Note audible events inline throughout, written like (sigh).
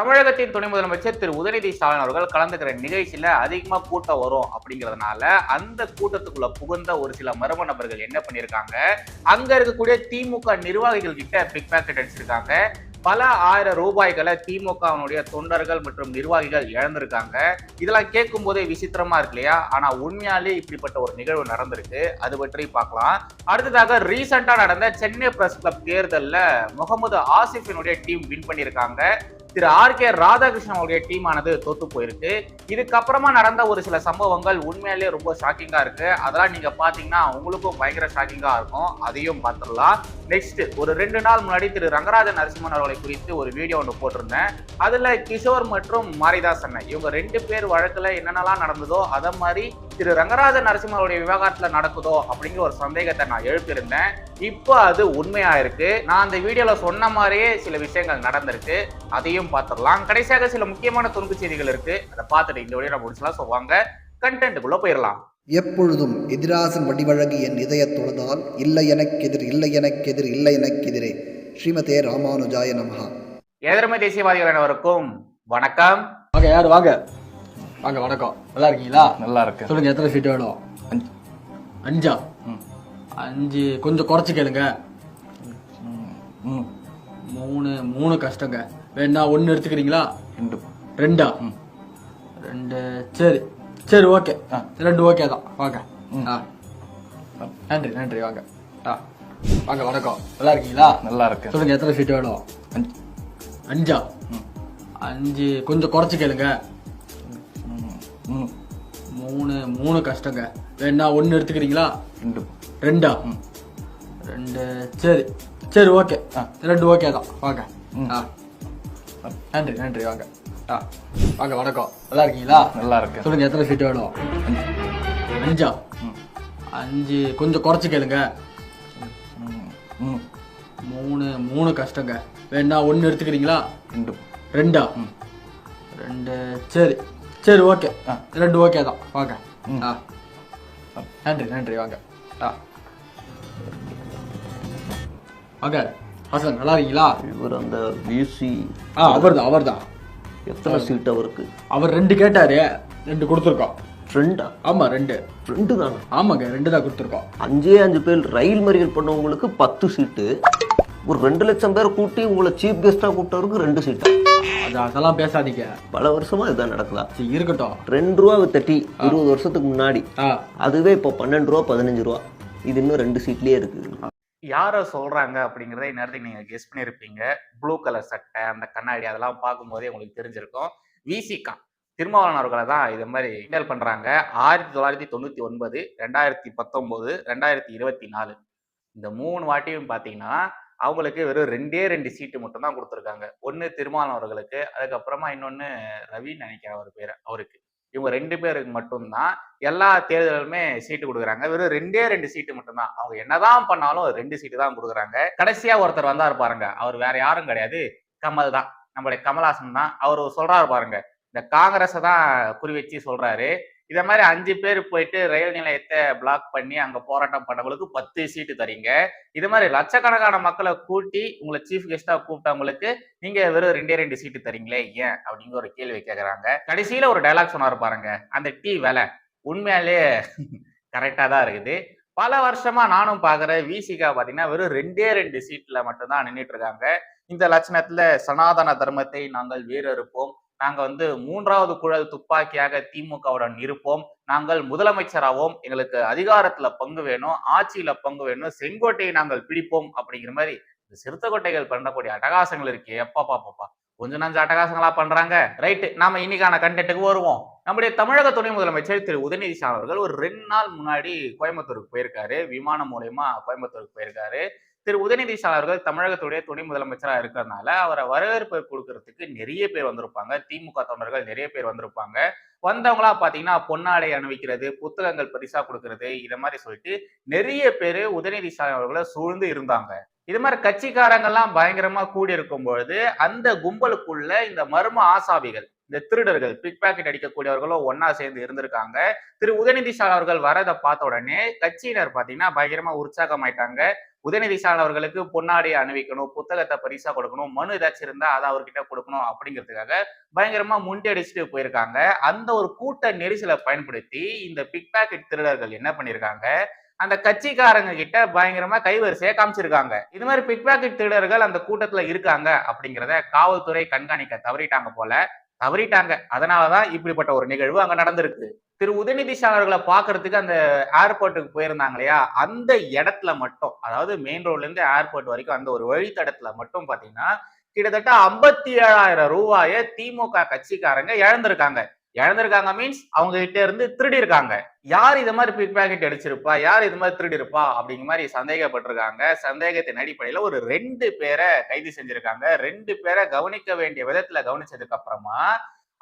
தமிழகத்தின் துணை முதலமைச்சர் திரு உதயநிதி ஸ்டாலின் அவர்கள் கலந்துக்கிற நிகழ்ச்சியில அதிகமா கூட்டம் வரும் அப்படிங்கிறதுனால அந்த கூட்டத்துக்குள்ள புகுந்த ஒரு சில மர்ம நபர்கள் என்ன பண்ணிருக்காங்க அங்க இருக்கக்கூடிய திமுக நிர்வாகிகள் கிட்ட பிக் பேக்கெட் அடிச்சிருக்காங்க. பல ஆயிரம் ரூபாய்களை திமுகவினுடைய தொண்டர்கள் மற்றும் நிர்வாகிகள் இழந்திருக்காங்க. இதெல்லாம் கேட்கும் போதே விசித்திரமா இருக்கு இல்லையா? ஆனா உண்மையாலே இப்படிப்பட்ட ஒரு நிகழ்வு நடந்திருக்கு. அது பற்றி பார்க்கலாம். அடுத்ததாக ரீசெண்டா நடந்த சென்னை பிரஸ் கிளப் தேர்தலில் முகமது ஆசிஃபினுடைய டீம் வின் பண்ணியிருக்காங்க. திரு ஆர் கே ராதாகிருஷ்ணன் அவருடைய டீம் ஆனது தோத்து போயிருக்கு. இதுக்கப்புறமா நடந்த ஒரு சில சம்பவங்கள் உண்மையிலேயே ரொம்ப ஷாக்கிங்கா இருக்கு. அதெல்லாம் நீங்க பாத்தீங்கன்னா உங்களுக்கும் பயங்கர ஷாக்கிங்கா இருக்கும். அதையும் பார்த்துடலாம். நெக்ஸ்ட் ஒரு ரெண்டு நாள் முன்னாடி திரு ரங்கராஜன் நரசிம்மன் அவர்களை குறித்து ஒரு வீடியோ ஒன்று போட்டிருந்தேன். அதுல கிஷோர் மற்றும் மாரிதாஸ் அண்ணன். இவங்க ரெண்டு பேர் வழக்குல என்னென்னலாம் நடந்ததோ அதை மாதிரி திரு ரங்கராஜன் நரசிம்மன் அவருடைய விவகாரத்துல நடக்குதோ அப்படிங்கிற ஒரு சந்தேகத்தை நான் எழுப்பியிருந்தேன். இப்போ அது உண்மையா இருக்கு? நான் அந்த வீடியோல சொன்ன மாதிரியே சில விஷயங்கள் நடந்திருக்கு. அதையும் பார்த்துடலாம். கடைசியாக சில முக்கியமான துணுக்கு செய்திகள் இருக்கு. அதை பார்த்துட்டு இந்த வீடியோ நம்ம முடிச்சலாம். ஸோ வாங்க கண்டென்ட்டுக்குள்ள போயிடலாம். எப்பொழுதும் எதிராசன் வடிவழகு என் இதயத் தொழுதால் இல்லை எனக்கெதிர் இல்லை எனக்கெதிர் இல்லை எனக்கெதிரே. ஸ்ரீமதே ராமானுஜாய நமஹா. எதிர்மை தேசியவாதிகள் அனைவருக்கும் வணக்கம். வாங்க யார்? வாங்க. வாங்க வணக்கம். நல்லா இருக்கீங்களா நல்லா இருக்கு சொல்லுங்க எத்தனை சீட் வேணும்? அஞ்சா. அஞ்சு? கொஞ்சம் குறைச்சு கேளுங்க. மூணு. மூணு கஷ்டங்க. வேணா ஒன்று எடுத்துக்கிறீங்களா? ரெண்டு. ரெண்டா? ரெண்டு. சரி. சரி ஓகே. ரெண்டு ஓகே தான். வாங்க. ஆ. நன்றி நன்றி. வாங்க. ஆ. வாங்க வணக்கம். நல்லா இருக்கீங்களா நல்லா இருக்கு சொல்லுங்க எத்தனை சீட் வேணும்? அஞ்சு. அஞ்சா? அஞ்சு கொஞ்சம் குறைச்சு கேளுங்க. மூணு மூணு கஷ்டங்க. வேணா ஒன்று எடுத்துக்கிறீங்களா? ரெண்டு. ரெண்டா? ரெண்டு. சரி. சரி ஓகே. ரெண்டு ஓகே தான். வாங்க. ஆ. நன்றி நன்றி. வாங்க. ஆ. வாங்க வணக்கம். நல்லா இருக்கீங்களா? நல்லா இருக்கு சொல்லுங்க எத்தனை சீட் வேணும்? அஞ்சா. அஞ்சு? கொஞ்சம் குறைச்சு கேளுங்க. ம். மூணு மூணு கஷ்டங்க. வேணா ஒன்று எடுத்துக்கிறீங்களா? ரெண்டு. ரெண்டா? ரெண்டு. சரி. சரி ஓகே ரெண்டு ஓகே தான். வாங்க. ஆ. நன்றி நன்றி. வாங்க. ஆ. வாங்க. ஹசன் நல்லா இருக்கீங்களா? இவர் அந்த பிசி ஆ அவர் தான் அவர் தான் எத்தனை சீட் அவருக்கு? அவர் ரெண்டு கேட்டாரு. ரெண்டு கொடுத்துருக்கோம். ரெண்டா? ஆமா ரெண்டு. ரெண்டு தானே ஆமாங்க ரெண்டு தான் கொடுத்துருக்கோம். அஞ்சே அஞ்சு பேர் ரயில் மறியல் பண்ணவங்களுக்கு பத்து சீட்டு ஒரு ரெண்டு லட்சம் பேர் கூட்டி உங்களை சீஃப் கெஸ்டாக கூப்பிட்டவருக்கு ரெண்டு சீட்டு அது அதெல்லாம் பேசாதீங்க. பல வருஷமா இதுதான் நடக்குதா? சரி இருக்கட்டும். ரெண்டு ரூபா தட்டி இருபது வருஷத்துக்கு முன்னாடி. அதுவே இப்போ பன்னெண்டு ரூபா பதினஞ்சு ரூபா. இது இன்னும் ரெண்டு சீட்லயே இருக்கு. யார சொல்றாங்க அப்படிங்கறத இந்நேரத்துக்கு நீங்க கெஸ் பண்ணிருப்பீங்க. ப்ளூ கலர் சட்டை அந்த கண்ணாடி அதெல்லாம் பார்க்கும்போதே உங்களுக்கு தெரிஞ்சிருக்கும். விசிகா திருமாவளவன் அவர்களை தான் இது மாதிரி கிண்டல் பண்றாங்க. ஆயிரத்தி தொள்ளாயிரத்தி தொண்ணூத்தி ஒன்பது ரெண்டாயிரத்தி பத்தொன்பது ரெண்டாயிரத்தி இருபத்தி நாலு. இந்த மூணு வாட்டியும் பாத்தீங்கன்னா அவங்களுக்கு வெறும் ரெண்டே ரெண்டு சீட்டு மட்டும் தான் கொடுத்துருக்காங்க. ஒன்று திருமாலம் அவர்களுக்கு அதுக்கப்புறமா இன்னொன்று ரவின்னு நினைக்கிறேன் அவர் பேர் அவருக்கு. இவங்க ரெண்டு பேருக்கு மட்டும்தான் எல்லா தேர்தலுமே சீட்டு கொடுக்குறாங்க. வெறும் ரெண்டே ரெண்டு சீட்டு மட்டும்தான் அவங்க என்னதான் பண்ணாலும் ரெண்டு சீட்டு தான் கொடுக்குறாங்க. கடைசியா ஒருத்தர் வந்தார் பாருங்க அவர் வேற யாரும் கிடையாது. கமல் தான். நம்மளுடைய கமல்ஹாசன் தான். அவர் சொல்றாரு பாருங்க இந்த காங்கிரஸை தான் குறி வச்சு சொல்றாரு. இத மாதிரி அஞ்சு பேர் போயிட்டு ரயில் நிலையத்தை பிளாக் பண்ணி அங்க போராட்டம் பண்ணவங்களுக்கு பத்து சீட்டு தரீங்க. இது மாதிரி லட்சக்கணக்கான மக்களை கூட்டி உங்களை சீஃப் கெஸ்டா கூப்பிட்டவங்களுக்கு நீங்க வெறும் ரெண்டே ரெண்டு சீட்டு தரீங்களே ஏன்? அப்படிங்கிற ஒரு கேள்வி கேட்கறாங்க கடைசியில ஒரு டைலாக் சொன்னார் பாருங்க அந்த டீ வேலை உண்மையாலே கரெக்டா தான் இருக்குது. பல வருஷமா நானும் பாக்குற விசிகா பாத்தீங்கன்னா வெறும் ரெண்டே ரெண்டு சீட்ல மட்டும்தான் நின்றுட்டு இருக்காங்க. இந்த லட்சணத்துல சனாதன தர்மத்தை நாங்கள் வேறறுப்போம். நாங்க வந்து மூன்றாவது குழல் துப்பாக்கியாக திமுகவுடன் இருப்போம். நாங்கள் முதலமைச்சராகவும் எங்களுக்கு அதிகாரத்துல பங்கு வேணும். ஆட்சியில பங்கு வேணும். செங்கோட்டையை நாங்கள் பிடிப்போம் அப்படிங்கிற மாதிரி இந்த சிறுத்தைக்கோட்டைகள் பண்ணக்கூடிய அட்டகாசங்கள் இருக்கே. எப்பா பாப்பாப்பா கொஞ்சம் நஞ்ச அட்டகாசங்களா பண்றாங்க. ரைட்டு. நாம இன்னைக்கான கண்டென்ட்டுக்கு வருவோம். நம்முடைய தமிழக துணை முதலமைச்சர் திரு. உதயநிதி அவர்கள் ஒரு ரெண்டு நாள் முன்னாடி கோயம்புத்தூருக்கு போயிருக்காரு. விமானம் மூலயமா கோயம்புத்தூருக்கு போயிருக்காரு. திரு உதயநிதி அவர்கள் தமிழகத்துடைய துணை முதலமைச்சரா இருக்கிறதுனால அவரை வரவேற்பு கொடுக்கறதுக்கு நிறைய பேர் வந்திருப்பாங்க. திமுக தொண்டர்கள் நிறைய பேர் வந்திருப்பாங்க. வந்தவங்களா பாத்தீங்கன்னா பொன்னாடை அணிவிக்கிறது புத்தகங்கள் பரிசா கொடுக்கறது இத மாதிரி சொல்லிட்டு நிறைய பேர் உதயநிதி ஸ்டாலின் அவர்களை சூழ்ந்து இருந்தாங்க. இது மாதிரி கட்சிக்காரங்கள்லாம் பயங்கரமா கூடி இருக்கும் பொழுது அந்த கும்பலுக்குள்ள இந்த மர்ம ஆசாவிகள் இந்த திருடர்கள் பிக் பாக்கெட் அடிக்கக்கூடியவர்களும் ஒன்னா சேர்ந்து இருந்திருக்காங்க. திரு உதயநிதி ஸ்டாலின் அவர்கள் வரதை பார்த்த உடனே கட்சியினர் பாத்தீங்கன்னா பயங்கரமா உற்சாகமாயிட்டாங்க. உதயநிதி ஸ்டாலின் அவர்களுக்கு பொன்னாடி அணிவிக்கணும் புத்தகத்தை பரிசா கொடுக்கணும் மனு ஏதாச்சும் இருந்தா அதை அவர்கிட்ட கொடுக்கணும் அப்படிங்கிறதுக்காக பயங்கரமா முண்டடிச்சுட்டு போயிருக்காங்க. அந்த ஒரு கூட்ட நெரிசலை பயன்படுத்தி இந்த பிக் பாக்கெட் திருடர்கள் என்ன பண்ணிருக்காங்க? அந்த கட்சிக்காரங்க கிட்ட பயங்கரமா கைவரிசையை காமிச்சிருக்காங்க. இது மாதிரி பிக் பாக்கெட் திருடர்கள் அந்த கூட்டத்துல இருக்காங்க அப்படிங்கிறத காவல்துறை கண்காணிக்க தவறிட்டாங்க போல தவறிட்டாங்க. அதனாலதான் இப்படிப்பட்ட ஒரு நிகழ்வு அங்க நடந்திருக்கு. திரு உதயநிதி ஸ்டாலின் அவர்களை பாக்குறதுக்கு அந்த ஏர்போர்ட்டுக்கு போயிருந்தாங்க இல்லையா? அந்த இடத்துல மட்டும் அதாவது மெயின் ரோட்ல இருந்து ஏர்போர்ட் வரைக்கும் அந்த ஒரு வழித்தடத்துல மட்டும் பாத்தீங்கன்னா கிட்டத்தட்ட ஐம்பத்தி ஏழாயிரம் ரூபாய திமுக கட்சிக்காரங்க இழந்திருக்காங்க. இழந்திருக்காங்க மீன்ஸ் அவங்க கிட்ட இருந்து திருடி இருக்காங்க யார் இது மாதிரி பிக் பேக்கெட் அடிச்சிருப்பா? யார் இது மாதிரி திருடி இருப்பா அப்படிங்கிற மாதிரி சந்தேகப்பட்டிருக்காங்க. சந்தேகத்தின் அடிப்படையில ஒரு ரெண்டு பேரை கைது செஞ்சிருக்காங்க. ரெண்டு பேரை கவனிக்க வேண்டிய விதத்துல கவனிச்சதுக்கு அப்புறமா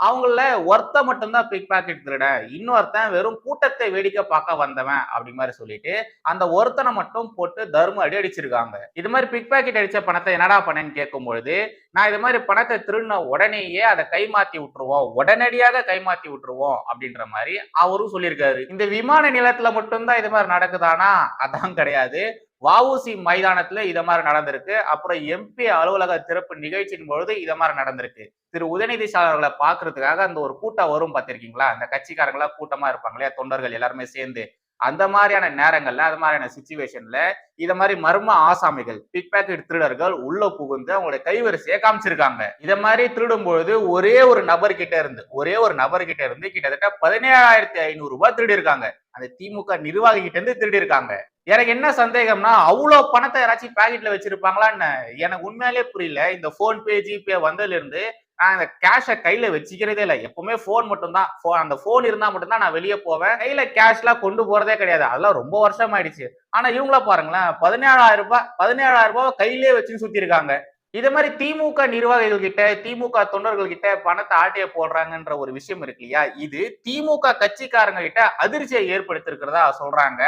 அவங்கள ஒருத்த மட்டும்தான் பிக் பாக்கெட் திருட இன்னொருத்தன் வெறும் கூட்டத்தை வேடிக்கை பார்க்க வந்தவன் அப்படி மாதிரி சொல்லிட்டு அந்த ஒருத்தனை மட்டும் போட்டு தர்ம அடி அடிச்சிருக்காங்க. இது மாதிரி பிக் பாக்கெட் அடிச்ச பணத்தை என்னடா பண்ணேன்னு கேட்கும்பொழுது நான் இது மாதிரி பணத்தை திருடின உடனேயே அதை கைமாத்தி விட்டுருவோம். உடனடியாக கைமாத்தி விட்டுருவோம் அப்படின்ற மாதிரி அவரும் சொல்லியிருக்காரு. இந்த விமான நிலத்துல மட்டும்தான் இது மாதிரி நடக்குதானா? அதான் கிடையாது. வஉசி மைதானத்துல இத மாதிரி நடந்திருக்கு. அப்புறம் எம்பி அலுவலக திறப்பு நிகழ்ச்சியின் பொழுது இத மாதிரி நடந்திருக்கு. திரு உதயநிதி ஸ்டாலின் பாக்குறதுக்காக அந்த ஒரு கூட்டம் வரும் பார்த்திருக்கீங்களா அந்த கட்சிக்காரங்களா கூட்டமா இருப்பாங்க இல்லையா? தொண்டர்கள் எல்லாருமே சேர்ந்து அந்த மாதிரியான நேரங்கள்ல அது மாதிரியான சுச்சுவேஷன்ல இத மாதிரி மர்ம ஆசாமிகள் பிக் பேக்கெட் திருடர்கள் உள்ள புகுந்து அவங்களுடைய கைவரிசையை காமிச்சிருக்காங்க. இத மாதிரி திருடும் பொழுது ஒரே ஒரு நபர் கிட்ட இருந்து ஒரே ஒரு நபர் கிட்ட இருந்து கிட்டத்தட்ட பதினேழாயிரத்தி ஐநூறு ரூபாய் திருடி இருக்காங்க அந்த திமுக நிர்வாகி கிட்ட இருந்து திருடி இருக்காங்க எனக்கு என்ன சந்தேகம்னா அவ்வளோ பணத்தை யாராச்சும் பேக்கெட்ல வச்சிருப்பாங்களான்னு எனக்கு உண்மையாலே புரியல. இந்த போன்பே ஜிபே வந்ததுல இருந்து நான் அந்த கேஷை கையில வச்சுக்கிறதே இல்லை. எப்பவுமே போன் மட்டும்தான். அந்த போன் இருந்தா மட்டும்தான் நான் வெளியே போவேன். கையில கேஷ்லாம் கொண்டு போறதே கிடையாது. அதெல்லாம் ரொம்ப வருஷம் ஆயிடுச்சு. ஆனா இவங்கள பாருங்களேன் பதினேழாயிரம் ரூபாய் பதினேழாயிரம் ரூபாய் கையிலே வச்சுன்னு சுத்தி இருக்காங்க இதே மாதிரி திமுக நிர்வாகிகள் கிட்ட திமுக தொண்டர்கள் கிட்ட பணத்தை ஆட்டைய போடுறாங்கன்ற ஒரு விஷயம் இருக்கு இல்லையா? இது திமுக கட்சிக்காரங்க கிட்ட அதிர்ச்சியை ஏற்படுத்திருக்கிறதா சொல்றாங்க.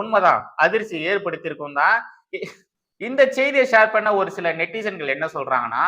உண்மைதான். அதிர்ச்சியை ஏற்படுத்தியிருக்கும் தான். இந்த செய்தியை ஷேர் பண்ண ஒரு சில நெட்டிசன்கள் என்ன சொல்றாங்கன்னா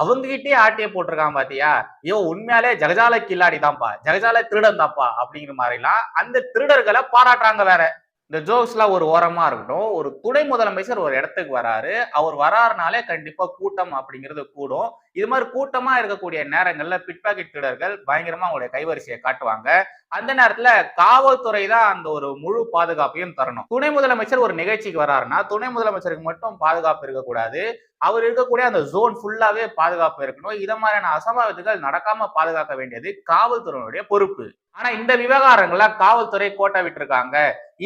அவங்ககிட்டயே ஆட்டையை போட்டிருக்கான் பாத்தியா? ஐயோ உண்மையாலே ஜெகஜால கில்லாடி தான்ப்பா. ஜெகஜால திருடன் தான்ப்பா அப்படிங்கிற மாதிரிலாம் அந்த திருடர்களை பாராட்டுறாங்க வேற. இந்த ஜோக்ஸ்லாம் ஒரு ஓரமா இருக்கட்டும் ஒரு துணை முதலமைச்சர் ஒரு இடத்துக்கு வராரு. அவர் வராருனாலே கண்டிப்பா கூட்டம் அப்படிங்கிறது கூடும். இது மாதிரி கூட்டமா இருக்கக்கூடிய நேரங்கள்ல பிட்பாக்கெட் திருடர்கள் பயங்கரமா அவங்களுடைய கைவரிசையை காட்டுவாங்க. அந்த நேரத்துல காவல்துறை தான் அந்த ஒரு முழு பாதுகாப்பையும் தரணும். துணை முதலமைச்சர் ஒரு நிகழ்ச்சிக்கு வராருன்னா துணை முதலமைச்சருக்கு மட்டும் பாதுகாப்பு இருக்கக்கூடாது. அவர் இருக்கக்கூடிய அந்த ஜோன் ஃபுல்லாவே பாதுகாப்பு இருக்கணும். இதை மாதிரியான அசம்பாவிதங்கள் நடக்காம பாதுகாக்க வேண்டியது காவல்துறையினுடைய பொறுப்பு. ஆனா இந்த விவகாரங்கள்ல காவல்துறை கோட்டை விட்டுருக்காங்க.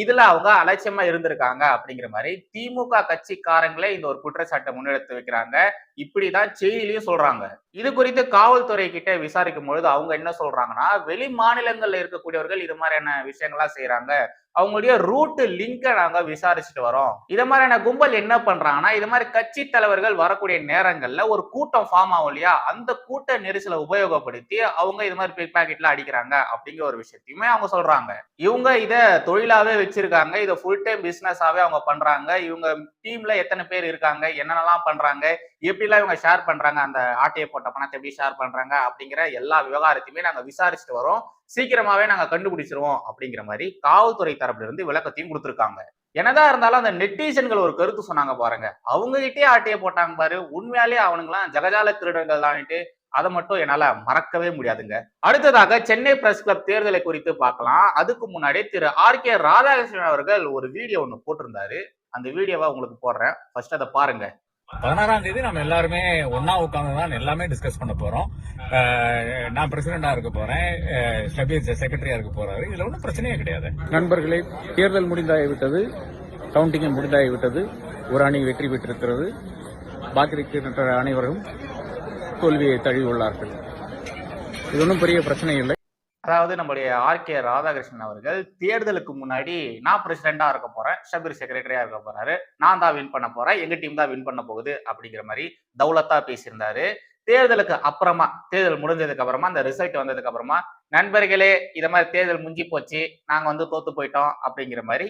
இதுல அவங்க அலட்சியமா இருந்திருக்காங்க அப்படிங்கிற மாதிரி திமுக கட்சிக்காரங்களே இந்த ஒரு குற்றச்சாட்டை முன்னெடுத்து வைக்கிறாங்க. இப்படிதான் செய்தியிலையும் சொல்றாங்க. இது குறித்து காவல்துறை கிட்ட விசாரிக்கும் பொழுது அவங்க என்ன சொல்றாங்கன்னா வெளி மாநிலங்கள்ல இருக்கக்கூடியவர்கள் இது மாதிரியான விஷயங்கள்லாம் செய்யறாங்க அவங்களுடைய ரூட்டு லிங்கை நாங்கள் விசாரிச்சுட்டு வரோம். இதை மாதிரியான கும்பல் என்ன பண்றாங்கன்னா இது மாதிரி கட்சி தலைவர்கள் வரக்கூடிய நேரங்களில் ஒரு கூட்டம் ஃபார்ம் ஆகும் இல்லையா? அந்த கூட்ட நெரிசலை உபயோகப்படுத்தி அவங்க இது மாதிரி பிக் பேக்கெட்ல அடிக்கிறாங்க அப்படிங்கிற ஒரு விஷயத்தையுமே அவங்க சொல்றாங்க. இவங்க இதை தொழிலாவே வச்சிருக்காங்க இதை ஃபுல் டைம் பிசினஸாவே அவங்க பண்றாங்க இவங்க டீம்ல எத்தனை பேர் இருக்காங்க என்னென்னலாம் பண்றாங்க எப்படிலாம் இவங்க ஷேர் பண்றாங்க அந்த ஆட்டையை போட்ட பணத்தை எப்படி ஷேர் பண்றாங்க அப்படிங்கிற எல்லா விவகாரத்தையுமே நாங்கள் விசாரிச்சுட்டு வரோம். சீக்கிரமாவே நாங்க கண்டுபிடிச்சிருவோம் அப்படிங்கிற மாதிரி காவல்துறை தரப்புல இருந்து விளக்கத்தையும் கொடுத்துருக்காங்க. என்னதான் இருந்தாலும் அந்த நெட்டிசன்கள் ஒரு கருத்து சொன்னாங்க பாருங்க. அவங்க கிட்டே ஆட்டையை போட்டாங்க பாரு. உண்மையாலே அவனுங்களாம் ஜகஜால திருடர்கள் தான்ட்டு அதை மட்டும் என்னால மறக்கவே முடியாதுங்க. அடுத்ததாக சென்னை பிரஸ் கிளப் தேர்தலை குறித்து பார்க்கலாம். அதுக்கு முன்னாடி திரு ஆர் கே ராதாகிருஷ்ணன் அவர்கள் ஒரு வீடியோ ஒன்று போட்டிருந்தாரு. அந்த வீடியோவை உங்களுக்கு போடுறேன். ஃபர்ஸ்ட் அதை பாருங்க. பதினாறாம் தேதி நம்ம எல்லாருமே ஒன்னா உட்கார்ந்து தான் எல்லாமே டிஸ்கஸ் பண்ண போறோம். நான் பிரசிடண்டா இருக்க போறேன். ஷபீர் செக்ரட்டரியா இருக்க போறாரு. இதுல ஒன்றும் பிரச்சனையே கிடையாது. நண்பர்களே தேர்தல் முடிந்தாகிவிட்டது கவுண்டிங் முடிந்தாகிவிட்டது ஒரு அணி வெற்றி பெற்றிருக்கிறது. பாக்கி இருக்கின்ற அனைவரும் தோல்வியை தழுவியுள்ளார்கள். இது ஒன்றும் பெரிய பிரச்சனை இல்லை. அதாவது நம்முடைய ஆர் கே ராதாகிருஷ்ணன் அவர்கள் தேர்தலுக்கு முன்னாடி நான் பிரசிடண்டா இருக்க போறேன் ஷபீர் செக்ரட்டரியா இருக்க போறாரு. நான் தான் வின் பண்ண போறேன் எங்க டீம் தான் வின் பண்ண போகுது அப்படிங்கிற மாதிரி தௌலத்தா பேசியிருந்தாரு. தேர்தலுக்கு அப்புறமா தேர்தல் முடிஞ்சதுக்கு அப்புறமா அந்த ரிசல்ட் வந்ததுக்கு அப்புறமா நண்பர்களே இத மாதிரி தேர்தல் முடிஞ்சு போச்சு நாங்க வந்து தோத்து போயிட்டோம் அப்படிங்கிற மாதிரி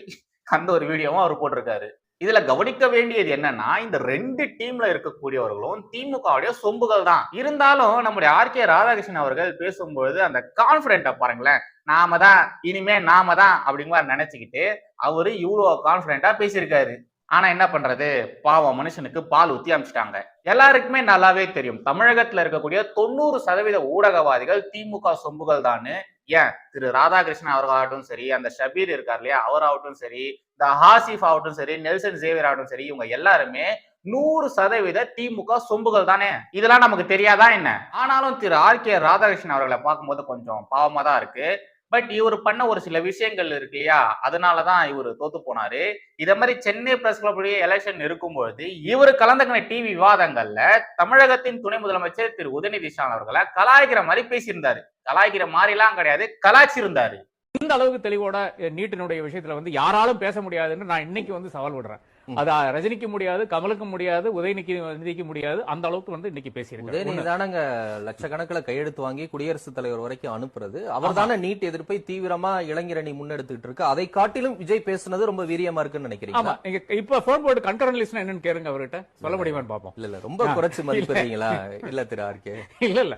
அந்த ஒரு வீடியோவும் அவர் போட்டிருக்காரு. இதுல கவனிக்க வேண்டியது என்னன்னா இந்த ரெண்டு டீம்ல இருக்கக்கூடியவர்களும் திமுகவுடைய சொம்புகள் தான். இருந்தாலும் நம்முடைய ஆர். கே. ராதாகிருஷ்ணன் அவர்கள் பேசும்பொழுது அந்த கான்பிடென்ட்டை பாருங்களேன். நாம தான் இனிமே நாம தான் அப்படிங்கிற மாதிரி நினைச்சுக்கிட்டு அவரு இவ்வளோ கான்பிடென்ட்டா பேசியிருக்காரு. ஆனா என்ன பண்றது? பாவம் மனுஷனுக்கு பால் ஊத்தி அமிச்சிட்டாங்க எல்லாருக்குமே நல்லாவே தெரியும். தமிழகத்துல இருக்கக்கூடிய தொண்ணூறு சதவீத ஊடகவாதிகள் திமுக சொம்புகள் தான்னு ஏன்? திரு ராதாகிருஷ்ணன் அவர்களாகட்டும் சரி அந்த ஷபீர் இருக்கார் இல்லையா அவராகட்டும் சரி இந்த ஹாசிஃப் ஆகட்டும் சரி நெல்சன் சேவியர் ஆகட்டும் சரி இவங்க எல்லாருமே நூறு சதவீத திமுக சொம்புகள் தானே? இதெல்லாம் நமக்கு தெரியாதா என்ன? ஆனாலும் திரு ஆர் கே ராதாகிருஷ்ணன் அவர்களை பார்க்கும்போது கொஞ்சம் பாவமா தான் இருக்கு. பட் இவர் பண்ண ஒரு சில விஷயங்கள் இருக்கு இல்லையா? அதனாலதான் இவர் தோத்து போனாரு. இத மாதிரி சென்னை பிரஸ் கிளப்புடைய எலெக்ஷன் இருக்கும்பொழுது இவர் கலந்துக்கின டிவி விவாதங்கள்ல தமிழகத்தின் துணை முதலமைச்சர் திரு உதயநிதி ஸ்டாலின் அவர்களை கலாய்க்கிற மாதிரி பேசியிருந்தாரு. கலாய்க்கிற மாதிரி எல்லாம் கிடையாது கலாய்ச்சிருந்தாரு. இந்த அளவுக்கு தெளிவோட நீட்டினுடைய விஷயத்துல வந்து யாராலும் பேச முடியாதுன்னு நான் இன்னைக்கு வந்து சவால் விடுறேன். அது ரஜினிக்கு முடியாது கமலுக்கு முடியாது உதயநிதிக்கு நிதிக்கு முடியாது. அந்த அளவுக்கு வந்து இன்னைக்கு உதயநிதி பேசியிருக்கேன் தானங்க லட்சக்கணக்கில் கையெழுத்து வாங்கி குடியரசுத் தலைவர் வரைக்கும் அனுப்புறது. அவர் தானே நீட் எதிர்ப்பை தீவிரமா இளைஞரணி முன்னெடுத்துட்டு இருக்கு. அதை காட்டிலும் விஜய் பேசுனது ரொம்ப வீரியமா இருக்குன்னு ஆமா. நினைக்கிறீங்களா நீங்க இப்ப போன் போட்டு கன்கரன் லிஸ்ட் என்னன்னு கேளுங்க அவர்கிட்ட. சொல்ல முடியுமான்னு பாப்போம் இல்ல இல்ல ரொம்ப குறைச்சு மதிப்பிடுறீங்களா இல்ல. திரு ஆர்கே (laughs) இல்ல இல்ல.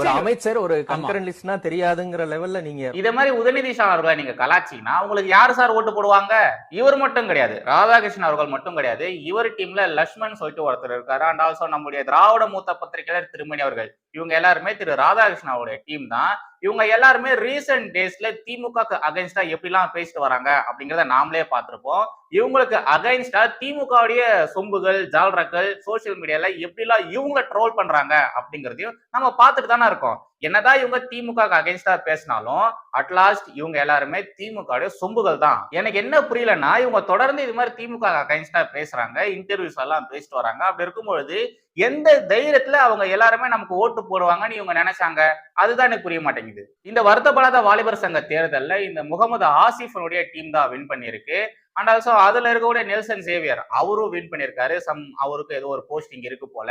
ஒரு அமைச்சர் ஒரு கன்கரன் லிஸ்ட்னா தெரியாதுங்கிற லெவல்ல நீங்க இத மாதிரி உதயநிதி ஸ்டாலின் அவர்களை நீங்க கலாச்சிங்கன்னா உங்களுக்கு யார் சார் ஓட்டு போடுவாங்க? இவர் மட்டும் கிடையாது. ராதாகிருஷ்ணன் அவர்கள் மட்டும் கிடையாது. இவர் டீம்ல லக்ஷ்மண் சொல்லிட்டு ஒருத்தர் இருக்காரு. அண்ட் ஆல்சோ நம்முடைய திராவிட மூத்த பத்திரிகையாளர் திருமணி அவர்கள். இவங்க எல்லாருமே திரு ராதாகிருஷ்ணாவுடைய டீம் தான். இவங்க எல்லாருமே ரீசெண்ட் டேஸ்ல திமுக அகைன்ஸ்டா எப்படிலாம் பேசிட்டு வராங்க அப்படிங்கிறத நாமளே பார்த்திருப்போம். இவங்களுக்கு அகைன்ஸ்டா திமுகவுடைய சொம்புகள் ஜால்ரக்கள் சோசியல் மீடியால எப்படிலாம் இவங்களை ட்ரோல் பண்றாங்க அப்படிங்கிறதையும் நம்ம பார்த்துட்டு தானே இருக்கோம். என்னதான் இவங்க திமுக அகைன்ஸ்டா பேசினாலும் அட்லாஸ்ட் இவங்க எல்லாருமே திமுகவுடைய சொம்புகள் தான். எனக்கு என்ன புரியலன்னா இவங்க தொடர்ந்து இது மாதிரி திமுக அகைன்ஸ்டா பேசுறாங்க இன்டர்வியூஸ் எல்லாம் பேசிட்டு வராங்க. அப்படி இருக்கும்பொழுது எந்த தைரியத்துல அவங்க எல்லாருமே நமக்கு ஓட்டு போடுவாங்கன்னு இவங்க நினைச்சாங்க அதுதான் எனக்கு புரிய மாட்டேங்குது. இந்த வருத்தப்படாத வாலிபர் சங்க தேர்தல்ல இந்த முகமது ஆசிஃபனுடைய டீம் தான் வின் பண்ணியிருக்கு. அண்ட் ஆல்சோ அதுல இருக்கக்கூடிய நெல்சன் சேவியர் அவரும் வின் பண்ணியிருக்காரு. சம் அவருக்கு ஏதோ ஒரு போஸ்டிங் இருக்கு போல.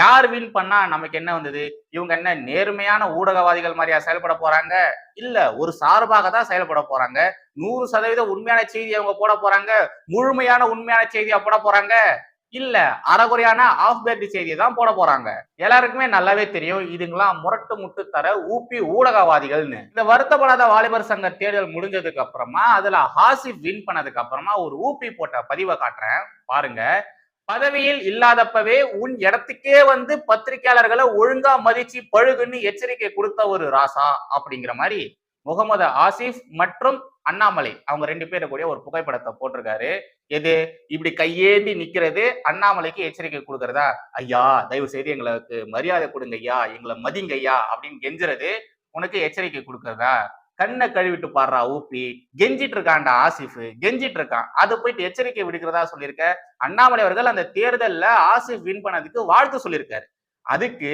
யார் வின் பண்ணா நமக்கு என்ன வந்தது? இவங்க என்ன நேர்மையான ஊடகவாதிகள் மாதிரியா செயல்பட போறாங்க? இல்ல ஒரு சார்பாக தான் செயல்பட போறாங்க. நூறு சதவீத உண்மையான செய்தி அவங்க போட போறாங்க. முழுமையான உண்மையான செய்தியா போட போறாங்க. இல்ல அறகுறையான ஆஃப் பேர்டி செய்தியை தான் போட போறாங்க. எல்லாருக்குமே நல்லாவே தெரியும் இதுங்களாம் முரட்டு முட்டு தர ஊப்பி ஊடகவாதிகள்னு. இந்த வருத்தப்படாத வாலிபர் சங்க தேர்தல் முடிஞ்சதுக்கு அப்புறமா அதுல ஹாசிப் வின் பண்ணதுக்கு அப்புறமா ஒரு ஊப்பி போட்ட பதிவை காட்டுறேன். பாருங்க. பதவியில் இல்லாதப்பவே உன் இடத்துக்கே வந்து பத்திரிகையாளர்களை ஒழுங்கா மதிச்சு பழுகுன்னு எச்சரிக்கை கொடுத்த ஒரு ராசா அப்படிங்கிற மாதிரி முகமது ஆசிஃப் மற்றும் அண்ணாமலை. அவங்க ரெண்டு பேரை கூடிய ஒரு புகைப்படத்தை போட்டிருக்காரு. எது? இப்படி கையேந்தி நிக்கிறது அண்ணாமலைக்கு எச்சரிக்கை கொடுக்கறதா? ஐயா தயவு செய்து எங்களுக்கு மரியாதை கொடுங்க ஐயா எங்களை மதிங்க ஐயா அப்படின்னு கெஞ்சுறது உனக்கு எச்சரிக்கை கொடுக்கறதா? கண்ணை கழுவிட்டு பாடுறா ஊப்பி. கெஞ்சிட்டு இருக்கான்டா ஆசிஃப். கெஞ்சிட்டு இருக்கான் அது போயிட்டு எச்சரிக்கை விடுக்கிறதா சொல்லியிருக்க? அண்ணாமலை அவர்கள் அந்த தேர்தல்ல ஆசிஃப் வின் பண்ணதுக்கு வாழ்த்து சொல்லியிருக்காரு. அதுக்கு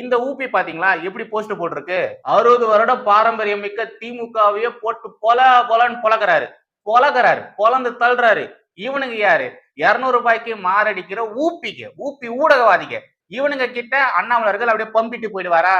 இந்த ஊபி பாத்தீங்களா? எப்படி போஸ்ட் போட்டிருக்கு? அறுபது வருட பாரம்பரியம் மிக்க திமுகவையே போட்டு பொல பொலன்னு பொலகிறாரு பொலகிறாரு பொலந்து தள்ளுறாரு. இவனுங்க யாரு? இருநூறு ரூபாய்க்கு மாரடிக்கிற ஊப்பிக்கு ஊப்பி ஊடகவாதிக இவனுங்க கிட்ட அண்ணாமலர்கள் அப்படியே பம்பிட்டு போயிடுவாரா?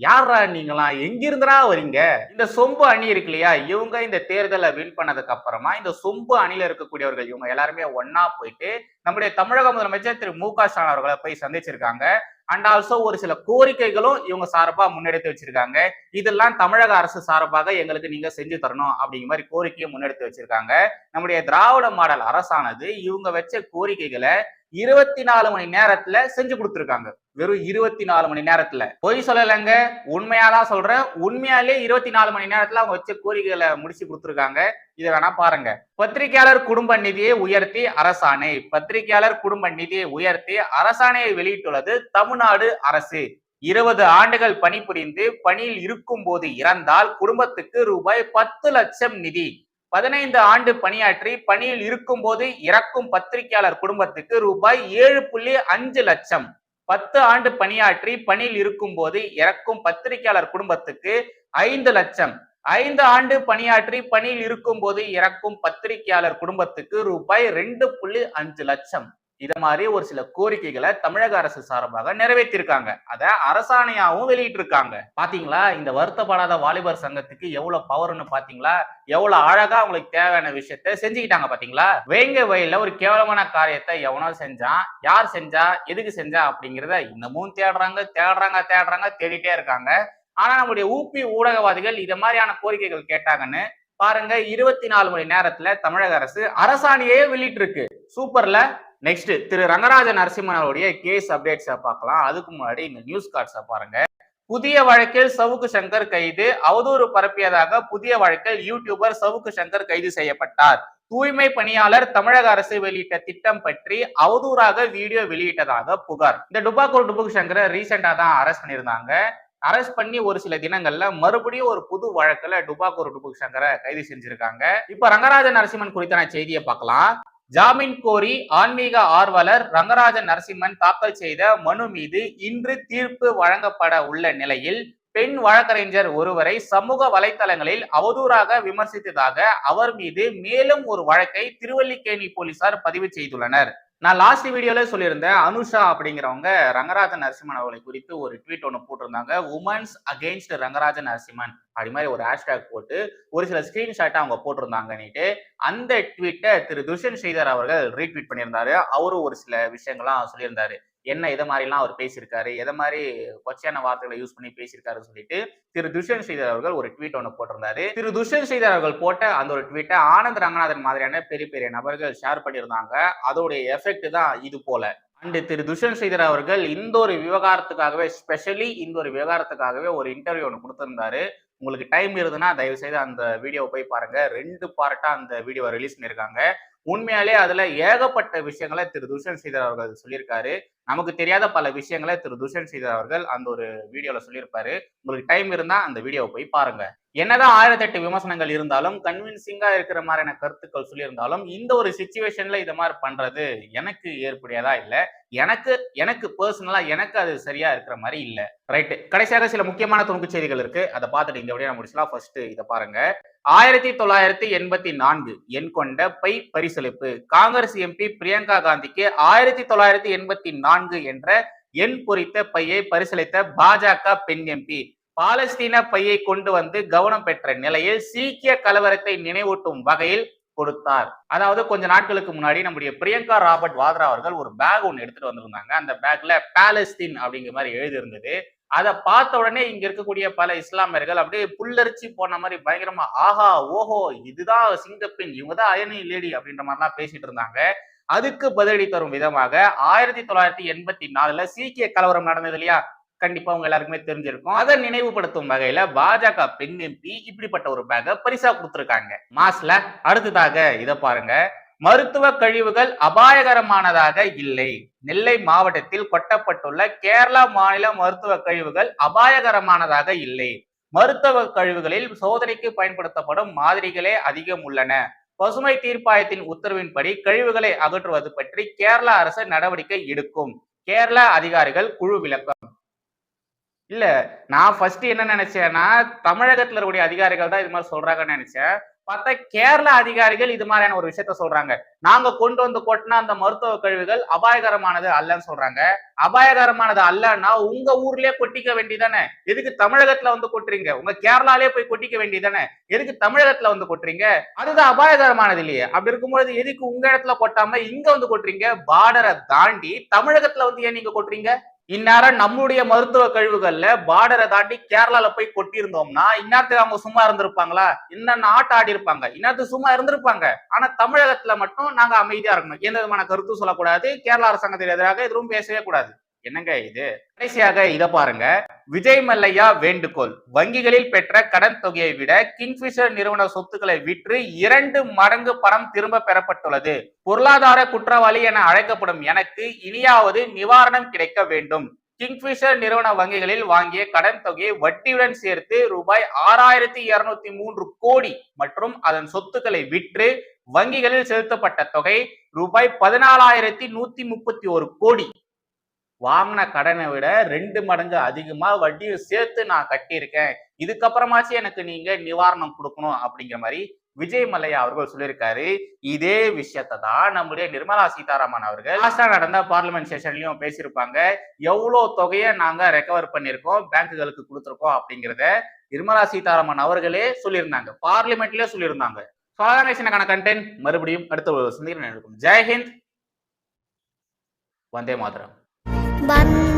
யாரா நீங்களாம்? எங்கிருந்துடா வரீங்க? இந்த சொம்பு அணி இருக்கு இல்லையா? இவங்க இந்த தேர்தலை வின் பண்ணதுக்கு அப்புறமா இந்த சொம்பு அணியில இருக்கக்கூடியவர்கள் இவங்க எல்லாருமே ஒன்னா போயிட்டு நம்முடைய தமிழக முதலமைச்சர் திரு மு க ஸ்டாலின் அவர்களை போய் சந்திச்சிருக்காங்க. அண்ட் ஆல்சோ ஒரு சில கோரிக்கைகளும் இவங்க சார்பாக முன்னெடுத்து வச்சிருக்காங்க. இதெல்லாம் தமிழக அரசு சார்பாக எங்களுக்கு நீங்க செஞ்சு தரணும் அப்படிங்கிற மாதிரி கோரிக்கையை முன்னெடுத்து வச்சிருக்காங்க. நம்முடைய திராவிட மாடல் அரசானது இவங்க வச்ச கோரிக்கைகளை இருபத்தி நாலு மணி நேரத்துல செஞ்சு கொடுத்துருக்காங்க. வெறும் இருபத்தி நாலு மணி நேரத்துல. பொய் சொல்லலைங்க. உண்மையாதான் சொல்றேன். உண்மையாலே இருபத்தி நாலு மணி நேரத்துல அவங்க வச்ச கோரிக்கைகளை முடிச்சு கொடுத்துருக்காங்க. இதை வேணா பாருங்க. பத்திரிகையாளர் குடும்ப நிதியை உயர்த்தி அரசாணை. பத்திரிகையாளர் குடும்ப நிதியை உயர்த்தி அரசாணையை வெளியிட்டுள்ளது தமிழ்நாடு அரசு. இருபது ஆண்டுகள் பணிபுரிந்து பணியில் இருக்கும் போது இறந்தால் குடும்பத்துக்கு ரூபாய் பத்து லட்சம் நிதி. பதினைந்து ஆண்டு பணியாற்றி பணியில் இருக்கும் போது இறக்கும் பத்திரிகையாளர் குடும்பத்துக்கு ரூபாய் ஏழு புள்ளி அஞ்சு லட்சம். பத்து ஆண்டு பணியாற்றி பணியில் இருக்கும் போது இறக்கும் பத்திரிகையாளர் குடும்பத்துக்கு ஐந்து லட்சம். ஐந்து ஆண்டு பணியாற்றி பணியில் இருக்கும் போது இறக்கும் பத்திரிகையாளர் குடும்பத்துக்கு ரூபாய் ரெண்டு புள்ளி அஞ்சு லட்சம். இத மாதிரி ஒரு சில கோரிக்கைகளை தமிழக அரசு சார்பாக நிறைவேற்றிருக்காங்க. அதை அரசாணையாவும் வெளியிட்டு இருக்காங்க பாத்தீங்களா? இந்த வருத்தப்படாத வாலிபர் சங்கத்துக்கு எவ்வளவு பவர்னு பாத்தீங்களா? எவ்வளவு அழகா அவங்களுக்கு தேவையான விஷயத்த செஞ்சுக்கிட்டாங்க பாத்தீங்களா? வேங்க வயல்ல ஒரு கேவலமான காரியத்தை எவனோ செஞ்சான். யார் செஞ்சா? எதுக்கு செஞ்சா? அப்படிங்கிறத இன்னமும் தேடுறாங்க தேடுறாங்க தேடுறாங்க தேடிட்டே இருக்காங்க. ஆனா நம்முடைய ஊபி ஊடகவாதிகள் இத மாதிரியான கோரிக்கைகள் கேட்டாங்கன்னு பாருங்க இருபத்தி நாலு மணி நேரத்துல தமிழக அரசு அரசாணையே வெளியிட்டு இருக்கு சூப்பர்ல. நெக்ஸ்ட் திரு ரங்கராஜ நரசிம்மனுடைய கேஸ் அப்டேட்ஸை பார்க்கலாம். அதுக்கு முன்னாடி இந்த நியூஸ் கார்ட்ஸை பாருங்க. புதிய வழக்கில் சவுக்கு சங்கர் கைது. அவதூறு பரப்பியதாக புதிய வழக்கில் யூடியூபர் சவுக்கு சங்கர் கைது செய்யப்பட்டார். தூய்மை பணியாளர் தமிழக அரசு வெளியிட்ட திட்டம் பற்றி அவதூறாக வீடியோ வெளியிட்டதாக புகார். இந்த டுபாக்கூர் டுபுக் சங்கரை ரீசெண்டா தான் அரெஸ்ட் பண்ணியிருந்தாங்க. அரெஸ்ட் பண்ணி ஒரு சில தினங்கள்ல மறுபடியும் ஒரு புது வழக்குல டுபாக்கூர் டுபுக் சங்கரை கைது செஞ்சிருக்காங்க. இப்ப ரங்கராஜ நரசிம்மன் குறித்தான செய்தியை பார்க்கலாம். ஜாமீன் கோரி ஆன்மீக ஆர்வலர் ரங்கராஜன் நரசிம்மன் தாக்கல் செய்த மனு மீது இன்று தீர்ப்பு வழங்கப்பட உள்ள நிலையில் பெண் வழக்கறிஞர் ஒருவரை சமூக வலைத்தளங்களில் அவதூறாக விமர்சித்ததாக அவர் மீது மேலும் ஒரு வழக்கை திருவல்லிக்கேணி போலீசார் பதிவு செய்துள்ளனர். நான் லாஸ்ட் வீடியோல சொல்லியிருந்தேன் அனுஷா அப்படிங்கிறவங்க ரங்கராஜன் நரசிம்மன் அவர்களை குறித்து ஒரு ட்வீட் ஒன்று போட்டிருந்தாங்க. உமன்ஸ் அகெயின்ஸ்ட் ரங்கராஜன் நரசிம்மன் அப்படி மாதிரி ஒரு ஹேஷ்டேக் போட்டு ஒரு சில ஸ்கிரீன்ஷாட்டை அவங்க போட்டிருந்தாங்கன்னுட்டு அந்த ட்வீட்டை திரு துஷன் ஸ்ரீதர் அவர்கள் ரீட்வீட் பண்ணியிருந்தாரு. அவரும் ஒரு சில விஷயங்கள்லாம் சொல்லியிருந்தாரு. என்ன இதை மாதிரிலாம் அவர் பேசியிருக்காரு எதை மாதிரி கொச்சையான வார்த்தைகளை யூஸ் பண்ணி பேசியிருக்காருன்னு சொல்லிட்டு திரு துஷ்யந்த் ஸ்ரீதர் அவர்கள் ஒரு ட்வீட் ஒன்று போட்டிருந்தாரு. திரு துஷ்யந்த் ஸ்ரீதர் அவர்கள் போட்ட அந்த ஒரு ட்வீட்டை ஆனந்த் ரங்கநாதன் மாதிரியான பெரிய பெரிய நபர்கள் ஷேர் பண்ணியிருந்தாங்க. அதோடைய எஃபெக்ட் தான் இது போல. அண்டு திரு துஷ்யந்த் ஸ்ரீதர் அவர்கள் இந்த ஒரு விவகாரத்துக்காகவே ஸ்பெஷலி இந்த ஒரு விவகாரத்துக்காகவே ஒரு இன்டர்வியூ ஒன்று கொடுத்துருந்தாரு. உங்களுக்கு டைம் இருந்ததுன்னா தயவு செய்து அந்த வீடியோவை போய் பாருங்க. ரெண்டு பார்ட்டா அந்த வீடியோவை ரிலீஸ் பண்ணியிருக்காங்க. உண்மையாலே அதுல ஏகப்பட்ட விஷயங்களை திரு துஷன் ஸ்ரீதர் அவர்கள் சொல்லியிருக்காரு. நமக்கு தெரியாத பல விஷயங்களை திரு துஷன் ஸ்ரீதர் அவர்கள் அந்த ஒரு வீடியோல சொல்லியிருப்பாரு. உங்களுக்கு டைம் இருந்தா அந்த வீடியோவை போய் பாருங்க. என்னதான் ஆயிரத்தெட்டு விமர்சனங்கள் இருந்தாலும் கன்வின்சிங்கா இருக்கிற மாதிரியான கருத்துக்கள் சொல்லியிருந்தாலும் இந்த ஒரு சுச்சுவேஷன்ல இதை மாதிரி பண்றது எனக்கு ஏற்புடையதா இல்லை. எனக்கு எனக்கு பர்சனலா எனக்கு அது சரியா இருக்கிற மாதிரி இல்லை. ரைட்டு கடைசியாக சில முக்கியமான துணுக்கு செய்திகள் இருக்கு. அதை பார்த்துட்டு இந்த வீடியோ முடிச்சலாம் ஃபர்ஸ்ட் இதை பாருங்க. ஆயிரத்தி தொள்ளாயிரத்தி எண்பத்தி நான்கு எண் கொண்ட பை பரிசளிப்பு. காங்கிரஸ் எம்பி பிரியங்கா காந்திக்கு ஆயிரத்தி தொள்ளாயிரத்தி எண்பத்தி நான்கு என்ற எண் பொறித்த பையை பரிசளித்த பாஜக பெண் எம்பி பாலஸ்தீன பையை கொண்டு வந்து கவனம் பெற்ற நிலையில் சீக்கிய கலவரத்தை நினைவூட்டும் வகையில் கொடுத்தார். அதாவது கொஞ்ச நாட்களுக்கு முன்னாடி நம்முடைய பிரியங்கா ராபர்ட் வாத்ரா அவர்கள் ஒரு பேக் ஒன்று எடுத்துட்டு வந்திருந்தாங்க. அந்த பேக்ல பாலஸ்தீன் அப்படிங்கிற மாதிரி எழுதியிருந்தது. அதை பார்த்த உடனே இங்க இருக்கக்கூடிய பல இஸ்லாமியர்கள் அப்படியே புல்லரிச்சு போன மாதிரி பயங்கரமா ஆஹா ஓஹோ இதுதான் சிங்கப்பெண் இவங்க தான் அயனி லேடி அப்படின்ற மாதிரிலாம் பேசிட்டு இருந்தாங்க. அதுக்கு பதிலடி தரும் விதமாக ஆயிரத்தி தொள்ளாயிரத்தி எண்பத்தி நாலுல சீக்கிய கலவரம் நடந்தது இல்லையா? கண்டிப்பா உங்க எல்லாருக்குமே தெரிஞ்சிருக்கும். அதை நினைவுபடுத்தும் வகையில பாஜக பெண் எம்பி இப்படிப்பட்ட ஒரு பேக்கை பரிசா கொடுத்திருக்காங்க. மாஸ்ல அடுத்ததாக இத பாருங்க. மருத்துவ கழிவுகள் அபாயகரமானதாக இல்லை. நெல்லை மாவட்டத்தில் கொட்டப்பட்டுள்ள கேரளா மாநில மருத்துவ கழிவுகள் அபாயகரமானதாக இல்லை. மருத்துவ கழிவுகளில் சோதனைக்கு பயன்படுத்தப்படும் மாதிரிகளே அதிகம் உள்ளன. பசுமை தீர்ப்பாயத்தின் உத்தரவின்படி கழிவுகளை அகற்றுவது பற்றி கேரளா அரசு நடவடிக்கை எடுக்கும். கேரளா அதிகாரிகள் குழு விளக்கம். இல்ல நான் ஃபர்ஸ்ட் என்ன நினைச்சேன்னா தமிழகத்துல இருக்கக்கூடிய அதிகாரிகள் தான் இது மாதிரி சொல்றாங்கன்னு நினைச்சேன். பார்த்தா கேரளா அதிகாரிகள் இது மாதிரியான ஒரு விஷயத்த சொல்றாங்க. நாங்க கொண்டு வந்து கொட்டினா அந்த மருத்துவ கழிவுகள் அபாயகரமானது அல்லன்னு சொல்றாங்க. அபாயகரமானது அல்லன்னா உங்க ஊர்லயே கொட்டிக்க வேண்டியதானே? எதுக்கு தமிழகத்துல வந்து கொட்டுறீங்க? உங்க கேரளாலே போய் கொட்டிக்க வேண்டியதானே? எதுக்கு தமிழகத்துல வந்து கொட்டுறீங்க? அதுதான் அபாயகரமானது இல்லையே. அப்படி இருக்கும்போது எதுக்கு உங்க இடத்துல கொட்டாம இங்க வந்து கொட்டுறீங்க? பார்டரை தாண்டி தமிழகத்துல வந்து ஏன் நீங்க கொட்டுறீங்க? இந்நேரம் நம்மளுடைய மருத்துவ கழிவுகள்ல பார்டரை தாண்டி கேரளால போய் கொட்டியிருந்தோம்னா இந்நேரத்துக்கு அவங்க சும்மா இருந்திருப்பாங்களா? இன்னும் ஆட்ட ஆடி இருப்பாங்க. இந்நேரத்துக்கு சும்மா இருந்திருப்பாங்க. ஆனா தமிழகத்துல மட்டும் நாங்க அமைதியா இருக்கணும். எந்த விதமான கருத்தும் சொல்லக்கூடாது. கேரளா அரசாங்கத்திற்கு எதிராக எதுவும் பேசவே கூடாது. என்னங்க இது? கடைசியாக இதை பாருங்க. விஜய் மல்லையா வேண்டுகோள். வங்கிகளில் பெற்ற கடன் தொகையை விட கிங்ஃபிஷர் நிறுவன சொத்துக்களை விற்று இரண்டு மடங்கு பணம் திரும்ப பெறப்பட்டுள்ளது. பொருளாதார குற்றவாளி என அழைக்கப்படும் எனக்கு இனியாவது நிவாரணம் கிடைக்க வேண்டும். கிங்ஃபிஷர் நிறுவன வங்கிகளில் வாங்கிய கடன் தொகையை வட்டியுடன் சேர்த்து ரூபாய் ஆறாயிரத்தி இருநூத்தி மூன்று கோடி மற்றும் அதன் சொத்துக்களை விற்று வங்கிகளில் செலுத்தப்பட்ட தொகை ரூபாய் பதினாலாயிரத்தி நூத்தி முப்பத்தி ஒரு கோடி. வாங்கின கடனை விட ரெண்டு மடங்கு அதிகமா வட்டியை சேர்த்து நான் கட்டியிருக்கேன். இதுக்கப்புறமாச்சு எனக்கு நீங்க நிவாரணம் கொடுக்கணும் அப்படிங்கிற மாதிரி விஜய் மல்லையா அவர்கள் சொல்லியிருக்காரு. இதே விஷயத்தை தான் நம்முடைய நிர்மலா சீதாராமன் அவர்கள் லாஸ்டா நடந்த பார்லிமெண்ட் செஷன்லயும் பேசியிருப்பாங்க. எவ்வளவு தொகையை நாங்க ரெக்கவர் பண்ணியிருக்கோம் பேங்குகளுக்கு கொடுத்துருக்கோம் அப்படிங்கிறத நிர்மலா சீதாராமன் அவர்களே சொல்லியிருந்தாங்க. பார்லிமெண்ட்லயே சொல்லியிருந்தாங்க. சாதாரண கண்டென்ட் மறுபடியும் அடுத்த ஒரு சந்திக்கிறேன். ஜெய்ஹிந்த் வந்தே மாதரம். வந்தே